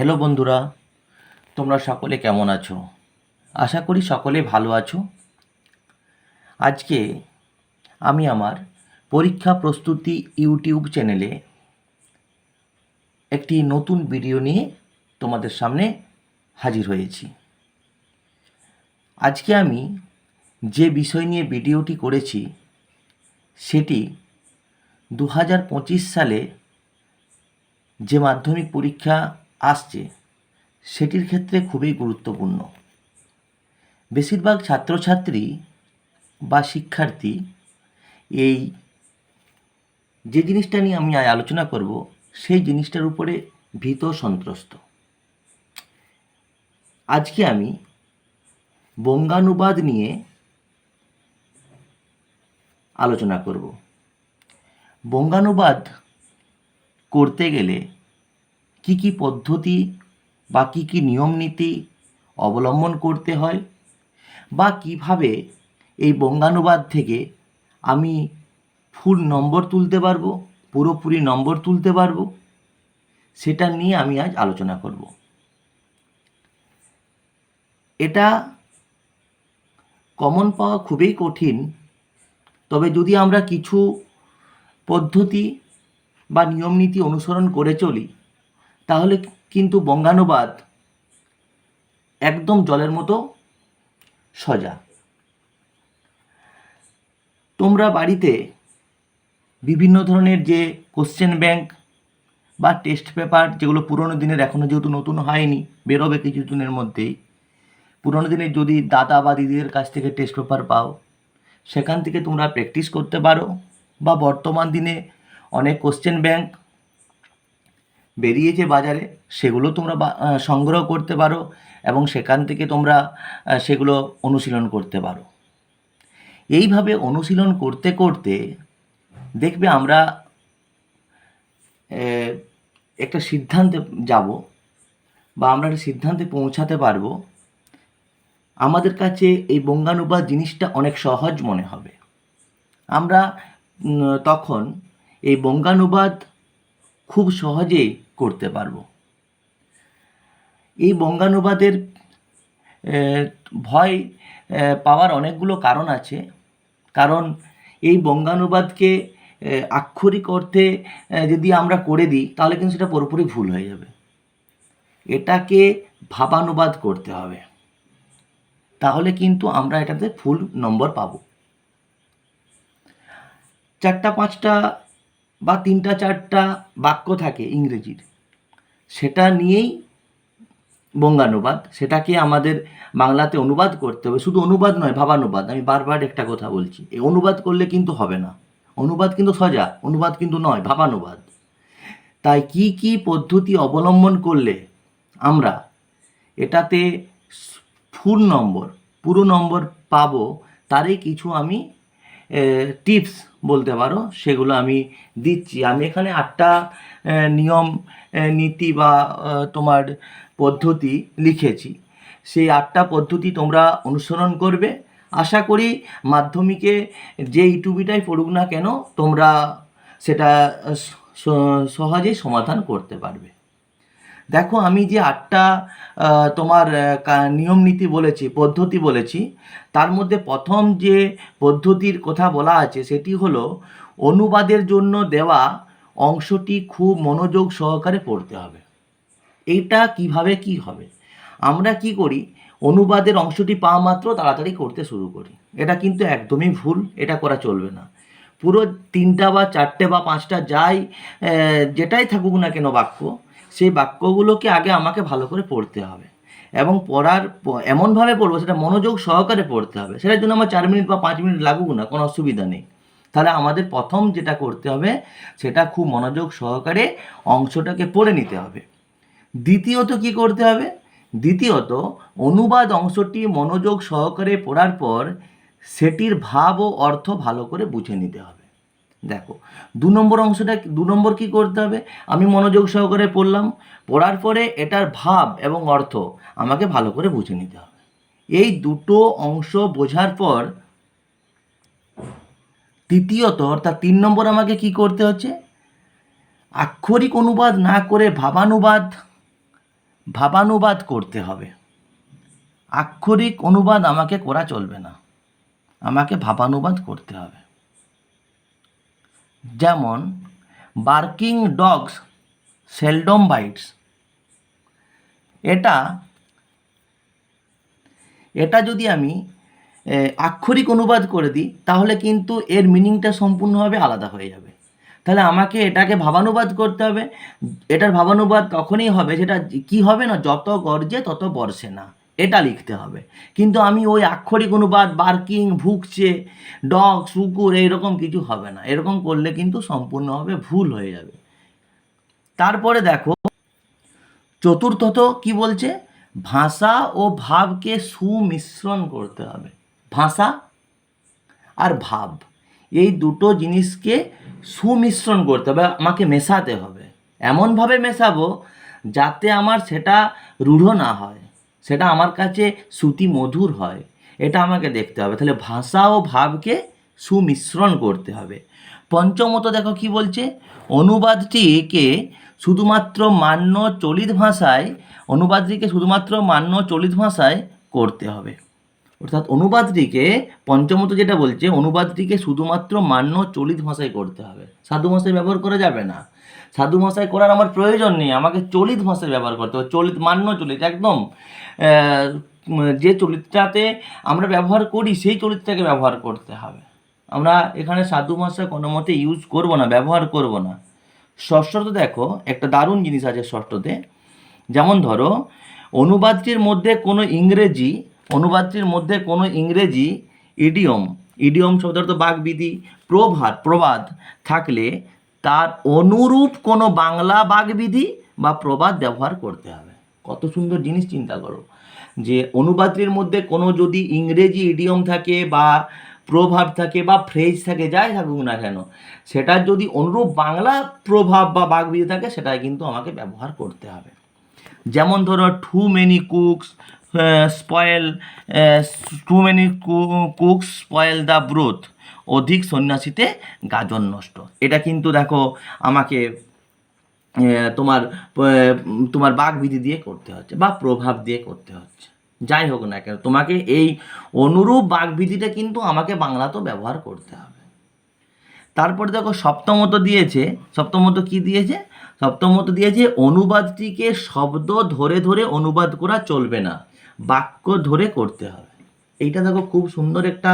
Hello বন্ধুরা, তোমরা সকলে কেমন আছো? আশা করি সকলে ভালো আছো। আজকে আমি আমার পরীক্ষা প্রস্তুতি ইউটিউব চ্যানেলে একটি নতুন ভিডিও নিয়ে তোমাদের সামনে হাজির হয়েছি। আজকে আমি যে বিষয় নিয়ে ভিডিওটি করেছি, সেটি দু হাজার পঁচিশ সালে যে মাধ্যমিক পরীক্ষা আসছে, সেটির ক্ষেত্রে খুবই গুরুত্বপূর্ণ। বেশিরভাগ ছাত্রছাত্রী বা শিক্ষার্থী এই যে জিনিসটা নিয়ে আমি আলোচনা করব, সেই জিনিসটার উপরে ভীত সন্ত্রস্ত। আজকে আমি বঙ্গানুবাদ নিয়ে আলোচনা করব। বঙ্গানুবাদ করতে গেলে কি কি পদ্ধতি বা কী কী নিয়ম নীতি অবলম্বন করতে হয় বা কীভাবে এই বঙ্গানুবাদ থেকে আমি ফুল নম্বর তুলতে পারব, পুরোপুরি নম্বর তুলতে পারব, সেটা নিয়ে আমি আজ আলোচনা করব। এটা কমন পাওয়া খুবই কঠিন, তবে যদি আমরা কিছু পদ্ধতি বা নিয়ম নীতি অনুসরণ করে চলি তাহলে কিন্তু বঙ্গানুবাদ একদম জলের মতো সজা। তোমরা বাড়িতে বিভিন্ন ধরনের যে কোশ্চেন ব্যাংক বা টেস্ট পেপার যেগুলো পুরনো দিনের এখনও যেহেতু নতুন হয়নি, বেরোবে কিছু দিনের মধ্যেই, পুরনো দিনের যদি দাদা বা দিদিদের কাছ থেকে টেস্ট পেপার পাও, সেখান থেকে তোমরা প্র্যাকটিস করতে পারো বা বর্তমান দিনে অনেক কোশ্চেন ব্যাংক বেরিয়েছে বাজারে, সেগুলো তোমরা সংগ্রহ করতে পারো এবং সেখান থেকে তোমরা সেগুলো অনুশীলন করতে পারো। এইভাবে অনুশীলন করতে করতে দেখবে আমরা একটা সিদ্ধান্তে যাব বা আমরা একটা সিদ্ধান্তে পৌঁছাতে পারব। আমাদের কাছে এই বঙ্গানুবাদ জিনিসটা অনেক সহজ মনে হবে। আমরা তখন এই বঙ্গানুবাদ খুব সহজেই করতে পারব। এই বঙ্গানুবাদের ভয় পাওয়ার অনেকগুলো কারণ আছে। কারণ এই বঙ্গানুবাদকে আক্ষরিক অর্থে যদি আমরা করে দিই, তাহলে কিন্তু সেটা পুরোপুরি ভুল হয়ে যাবে। এটাকে ভাবানুবাদ করতে হবে। তাহলে কিন্তু আমরা এটাতে ফুল নম্বর পাবো। চারটা, পাঁচটা বা তিনটা, চারটা বাক্য থাকে ইংরেজির। সেটা নিয়েই বঙ্গানুবাদ, সেটাকে আমাদের বাংলাতে অনুবাদ করতে হবে। শুধু অনুবাদ নয়, ভাবানুবাদ। আমি বারবার একটা কথা বলছি, এই অনুবাদ করলে কিন্তু হবে না। অনুবাদ কিন্তু সজা, অনুবাদ কিন্তু নয়, ভাবানুবাদ। তাই কি কি পদ্ধতি অবলম্বন করলে আমরা এটাতে ফুল নম্বর, পুরো নম্বর পাবো, তারই কিছু আমি টিপস বলতে পারো, সেগুলো আমি দিচ্ছি। আমি এখানে আটটা নিয়ম নীতি বা তোমার পদ্ধতি লিখেছি। সেই আটটা পদ্ধতি তোমরা অনুসরণ করবে। আশা করি মাধ্যমিকে যে ইউটিউবিটাই পড়ুক না কেন, তোমরা সেটা সহজেই সমাধান করতে পারবে। দেখো, আমি যে আটটা তোমার নিয়ম নীতি বলেছি, পদ্ধতি বলেছি, তার মধ্যে প্রথম যে পদ্ধতির কথা বলা আছে, সেটি হলো অনুবাদের জন্য দেওয়া অংশটি খুব মনোযোগ সহকারে পড়তে হবে। এইটা কীভাবে কি হবে? আমরা কি করি? অনুবাদের অংশটি পাওয়া মাত্র তাড়াতাড়ি করতে শুরু করি। এটা কিন্তু একদমই ভুল, এটা করা চলবে না। পুরো তিনটা বা চারটে বা পাঁচটা যাই যেটাই থাকুক না কেন বাক্য সেই বাক্যগুলোকে আগে আমাকে ভালো করে পড়তে হবে। এবং পড়ার এমনভাবে পড়ব সেটা মনোযোগ সহকারে পড়তে হবে। সেটার জন্য আমার চার মিনিট বা পাঁচ মিনিট লাগুক না, কোনো অসুবিধা নেই। তাহলে আমাদের প্রথম যেটা করতে হবে, সেটা খুব মনোযোগ সহকারে অংশটাকে পড়ে নিতে হবে। দ্বিতীয়ত কি করতে হবে? দ্বিতীয়ত অনুবাদ অংশটি মনোযোগ সহকারে পড়ার পর সেটির ভাব ও অর্থ ভালো করে বুঝে নিতে হবে। দেখো, দু নম্বর অংশটা দু নম্বর কি করতে হবে? আমি মনোযোগ সহকারে পড়লাম, পড়ার পরে এটার ভাব এবং অর্থ আমাকে ভালো করে বুঝে নিতে হবে। এই দুটো অংশ বোঝার পর তৃতীয়ত, অর্থাৎ তিন নম্বর আমাকে কি করতে হচ্ছে? আক্ষরিক অনুবাদ না করে ভাবানুবাদ ভাবানুবাদ করতে হবে। আক্ষরিক অনুবাদ আমাকে করা চলবে না। আমাকে ভাবানুবাদ করতে হবে। যেমন বার্কিং ডগস সেলডম বাইটস এটা এটা যদি আমি আক্ষরিক অনুবাদ করে দিই, তাহলে কিন্তু এর মিনিংটা সম্পূর্ণভাবে আলাদা হয়ে যাবে। তাহলে আমাকে এটাকে ভাবানুবাদ করতে হবে। এটার ভাবানুবাদ তখনই হবে সেটা কি হবে না, যত গর্জে তত বর্ষে না। এটা লিখতে হবে। কিন্তু আমি ওই আক্ষরিক অনুবাদ, বার্কিং ভুগছে ডগ শুকুর এইরকম কিছু হবে না। এরকম করলে কিন্তু সম্পূর্ণভাবে ভুল হয়ে যাবে। তারপরে দেখো, চতুর্থত কি বলছে? ভাষা ও ভাবকে সুমিশ্রণ করতে হবে। ভাষা আর ভাব, এই দুটো জিনিসকে সুমিশ্রণ করতে হবে। আমাকে মেশাতে হবে। এমনভাবে মেশাবো যাতে আমার সেটা রূঢ় না হয়। সেটা আমার কাছে শ্রুতি মধুর হয়। এটা আমাকে দেখতে হবে। তাহলে ভাষা ও ভাবকে সুমিশ্রণ করতে হবে। পঞ্চমত দেখো কি বলছে? অনুবাদটিকে শুধুমাত্র মান্য চলিত ভাষায়, অনুবাদটিকে শুধুমাত্র মান্য চলিত ভাষায় করতে হবে। অর্থাৎ অনুবাদটিকে, পঞ্চমত যেটা বলছে, অনুবাদটিকে শুধুমাত্র মান্য চলিত ভাষায় করতে হবে। সাধু ভাষায় ব্যবহার করা যাবে না। সাধু ভাষায় করার আমার প্রয়োজন নেই। আমাকে চলিত ভাষায় ব্যবহার করতে হবে। চলিত, মান্য চলিত, একদম। যে চলিতটাতে আমরা ব্যবহার করি, সেই চলিতটাকে ব্যবহার করতে হবে। আমরা এখানে সাধু ভাষা কোনো মতে ইউজ করব না, ব্যবহার করব না। ষষ্ঠতে দেখো, একটা দারুণ জিনিস আছে ষষ্ঠতে। যেমন ধরো, অনুবাদটির মধ্যে কোনো ইংরেজি, অনুবাদটির মধ্যে কোনো ইংরেজি ইডিয়ম ইডিয়ম শব্দ অর্থ বাগবিধি প্রভাত, প্রবাদ থাকলে তার অনুরূপ কোনো বাংলা বাগবিধি বা প্রবাদ ব্যবহার করতে হবে। কত সুন্দর জিনিস চিন্তা করো। যে অনুবাদটির মধ্যে কোনো যদি ইংরেজি ইডিয়ম থাকে বা প্রভাব থাকে বা ফ্রেজ থাকে, যাই থাকুক না কেন সেটার যদি অনুরূপ বাংলা প্রভাব বা বাগবিধি থাকে সেটা কিন্তু আমাকে ব্যবহার করতে হবে। যেমন ধরো too many cooks spoil too many cooks spoil the broth অধিক সন্ন্যাসীতে গাজন নষ্ট। এটা কিন্তু দেখো আমাকে তোমার তোমার বাগবিধি দিয়ে করতে হচ্ছে বা প্রভাব দিয়ে করতে হচ্ছে। যাই হোক না কেন, তোমাকে এই অনুরূপ বাগবিধিটা কিন্তু আমাকে বাংলাতেও ব্যবহার করতে হবে। তারপরে দেখো সপ্তমত দিয়েছে, সপ্তমত কি দিয়েছে? সপ্তমত দিয়েছে, অনুবাদটিকে শব্দ ধরে ধরে অনুবাদ করা চলবে না। বাক্য ধরে করতে হবে। এইটা দেখো খুব সুন্দর একটা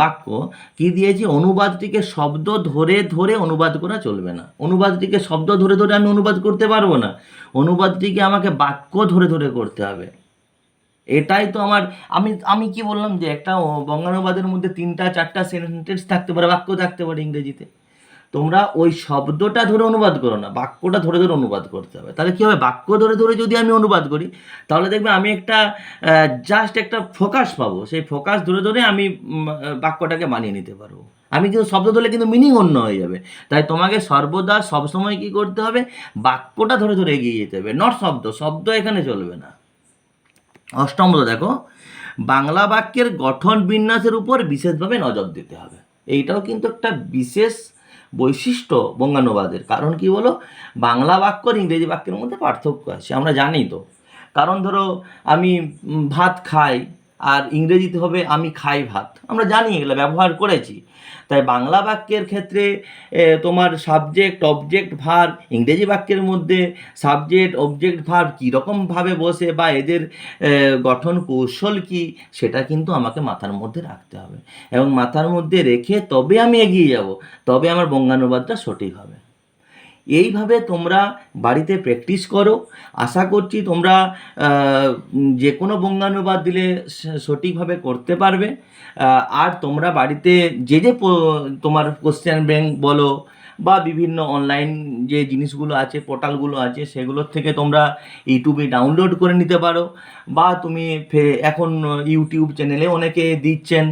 বাক্য। কি দিয়েছি? অনুবাদটিকে শব্দ ধরে ধরে অনুবাদ করা চলবে না। অনুবাদটিকে শব্দ ধরে ধরে আমি অনুবাদ করতে পারব না। অনুবাদটিকে আমাকে বাক্য ধরে ধরে করতে হবে। এটাই তো আমার, আমি আমি কি বললাম যে একটা বঙ্গানুবাদের মধ্যে তিনটা, চারটা সেন্টেন্স থাকতে পারে, বাক্য থাকতে পারে ইংরেজিতে। তোমরা ওই শব্দটা ধরে অনুবাদ করো না, বাক্যটা ধরে ধরে অনুবাদ করতে হবে। তাহলে কী হবে? বাক্য ধরে ধরে যদি আমি অনুবাদ করি, তাহলে দেখবে আমি একটা জাস্ট একটা ফোকাস পাবো। সেই ফোকাস ধরে ধরে আমি বাক্যটাকে মানিয়ে নিতে পারব। আমি কিন্তু শব্দ ধরলে কিন্তু মিনিং অন্য হয়ে যাবে। তাই তোমাকে সর্বদা সবসময় কি করতে হবে? বাক্যটা ধরে ধরে এগিয়ে যেতে হবে। নট শব্দ শব্দ এখানে চলবে না। অষ্টমত দেখো, বাংলা বাক্যের গঠন বিন্যাসের উপর বিশেষভাবে নজর দিতে হবে। এইটাও কিন্তু একটা বিশেষ বৈশিষ্ট্য বঙ্গানুবাদের। কারণ কি বলো? বাংলা বাক্য আর ইংরেজি বাক্যের মধ্যে পার্থক্য আছে, আমরা জানি তো। কারণ ধরো, আমি ভাত খাই আর ইংরেজিতে হবে, আমি খাই ভাত। আমরা জানি এগুলো ব্যবহার করেছি। তাই বাংলা বাক্যের ক্ষেত্রে তোমার সাবজেক্ট অবজেক্ট ভার ইংরেজি বাক্যের মধ্যে সাবজেক্ট অবজেক্ট ভার কীরকমভাবে বসে বা এদের গঠন কৌশল কি, সেটা কিন্তু আমাকে মাথার মধ্যে রাখতে হবে। এবং মাথার মধ্যে রেখে তবে আমি এগিয়ে যাব, তবে আমার বঙ্গানুবাদটা সঠিক হবে। এইভাবে তোমরা বাড়িতে প্র্যাকটিস করো। আশা করছি তোমরা যে কোনো বঙ্গানুবাদ দিলে সঠিকভাবে করতে পারবে। আর তোমরা বাড়িতে যে যে তোমার কোশ্চেন ব্যাংক বলো বা বিভিন্ন অনলাইন যে জিনিসগুলো আছে পোর্টালগুলো আছে, সেগুলোর থেকে তোমরা ইউটিউবে ডাউনলোড করে নিতে পারো। বা তুমি এখন ইউটিউব চ্যানেলে অনেকে দিচ্ছেন,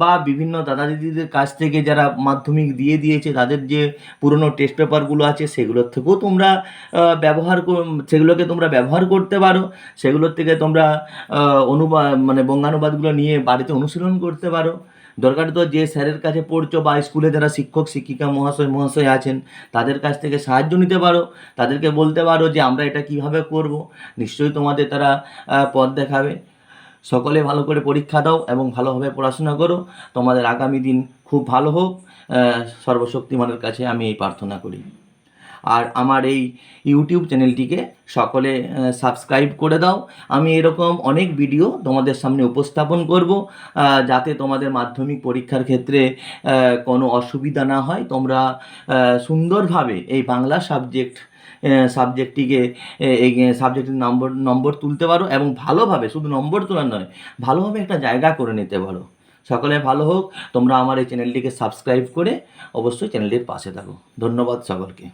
বা বিভিন্ন দাদা দিদিদের কাছ থেকে যারা মাধ্যমিক দিয়ে দিয়েছে, তাদের যে পুরনো টেস্ট পেপারগুলো আছে, সেগুলোর থেকেও তোমরা ব্যবহার সেগুলোকে তোমরা ব্যবহার করতে পারো। সেগুলোর থেকে তোমরা অনুবাদ মানে বঙ্গানুবাদগুলো নিয়ে বাড়িতে অনুশীলন করতে পারো। দরকার তো যে স্যারের কাছে পড়ছো বা স্কুলে যারা শিক্ষক, শিক্ষিকা, মহাশয় মহাশয় আছেন, তাদের কাছ থেকে সাহায্য নিতে পারো। তাদেরকে বলতে পারো যে আমরা এটা কীভাবে করব। নিশ্চয়ই তোমাদের তারা পথ দেখাবে। সকলে ভালো করে পরীক্ষা দাও এবং ভালোভাবে পড়াশোনা করো। তোমাদের আগামী দিন খুব ভালো হোক। সর্বশক্তিমানের কাছে আমি এই প্রার্থনা করি। আর আমার এই ইউটিউব চ্যানেলটিকে সকলে সাবস্ক্রাইব করে দাও। আমি এরকম অনেক ভিডিও তোমাদের সামনে উপস্থাপন করব যাতে তোমাদের মাধ্যমিক পরীক্ষার ক্ষেত্রে কোনো অসুবিধা না হয়। তোমরা সুন্দরভাবে এই বাংলা সাবজেক্ট সাবজেক্টটিকে এই সাবজেক্টের নম্বর নম্বর তুলতে পারো এবং ভালোভাবে, শুধু নম্বর তোলা নয়, ভালোভাবে একটা জায়গা করে নিতে পারো। সকলে ভালো হোক, তোমরা আমার এই চ্যানেলটিকে সাবস্ক্রাইব করে অবশ্যই চ্যানেলটির পাশে থাকো। ধন্যবাদ সকলকে।